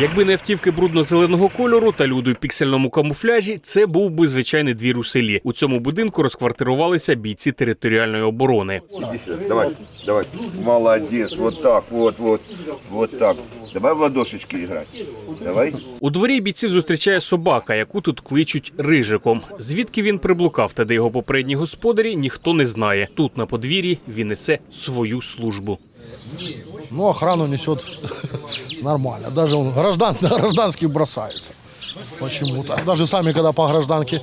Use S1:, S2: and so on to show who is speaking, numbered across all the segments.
S1: Якби не автівки брудно-зеленого кольору та люди у піксельному камуфляжі, це був би звичайний двір у селі. У цьому будинку розквартирувалися бійці територіальної оборони.
S2: Иди сюда, давай, давай. Молодец, вот так, вот, вот, вот так. Давай в ладошечки играть. Давай.
S1: У дворі бійців зустрічає собака, яку тут кличуть рижиком. Звідки він приблукав та де його попередні господарі, ніхто не знає. Тут на подвір'ї він несе свою службу.
S3: Ну, охрану несет нормально. Даже он граждан, на гражданских бросается. Почему-то. Даже сами, когда по гражданке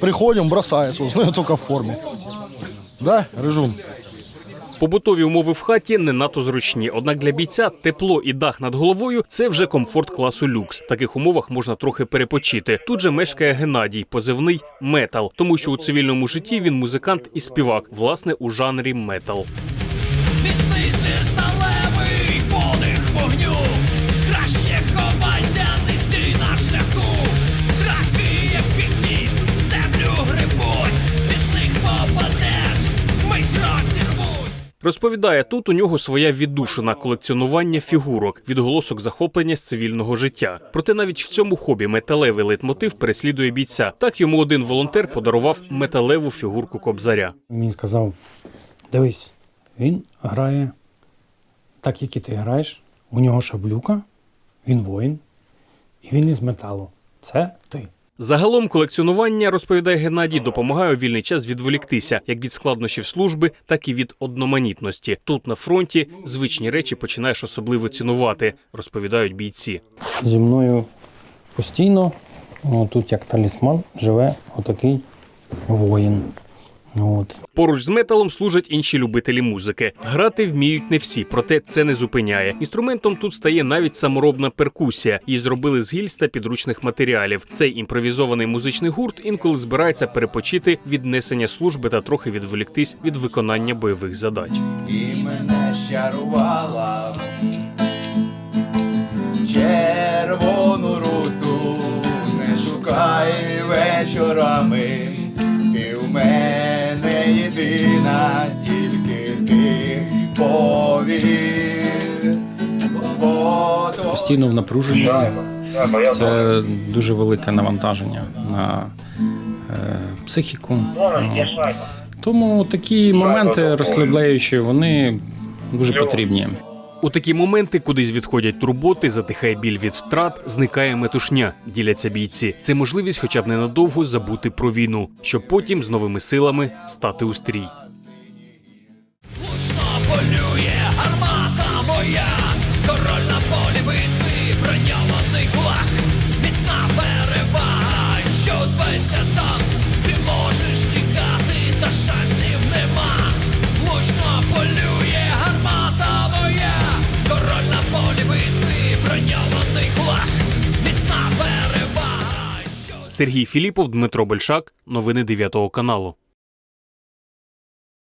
S3: приходим, бросается. Узнаю только в форме. Да, Рыжун?
S1: Побутові умови в хаті не надто зручні. Однак для бійця тепло і дах над головою це вже комфорт класу люкс. В таких умовах можна трохи перепочити. Тут же мешкає Геннадій, позивний метал, тому що у цивільному житті він музикант і співак, власне, у жанрі метал. Розповідає, тут у нього своя віддушина колекціонування фігурок, відголосок захоплення з цивільного життя. Проте навіть в цьому хобі металевий лейтмотив переслідує бійця. Так йому один волонтер подарував металеву фігурку кобзаря.
S4: Він сказав: дивись, він грає так, як і ти граєш. У нього шаблюка, він воїн, і він із металу. Це ти.
S1: Загалом колекціонування, розповідає Геннадій, допомагає у вільний час відволіктися як від складнощів служби, так і від одноманітності. Тут на фронті звичні речі починаєш особливо цінувати, розповідають бійці.
S4: Зі мною постійно, тут як талісман, живе отакий воїн. От.
S1: Поруч з металом служать інші любителі музики. Грати вміють не всі, проте це не зупиняє. Інструментом тут стає навіть саморобна перкусія. Її зробили з гільз та підручних матеріалів. Цей імпровізований музичний гурт інколи збирається перепочити від несення служби та трохи відволіктись від виконання бойових задач.
S5: і мене щарувала червону руту, не шукай вечорами, ти
S4: Постійно в напруженні. Це дуже велике навантаження на е, психіку. От. Тому такі моменти розслабляючі, вони дуже потрібні.
S1: У такі моменти кудись відходять турботи, затихає біль від втрат, зникає метушня, діляться бійці. Це можливість, хоча б ненадовго забути про війну, щоб потім з новими силами стати у стрій. Сергій Філіпов, Дмитро Большак. Новини 9 каналу.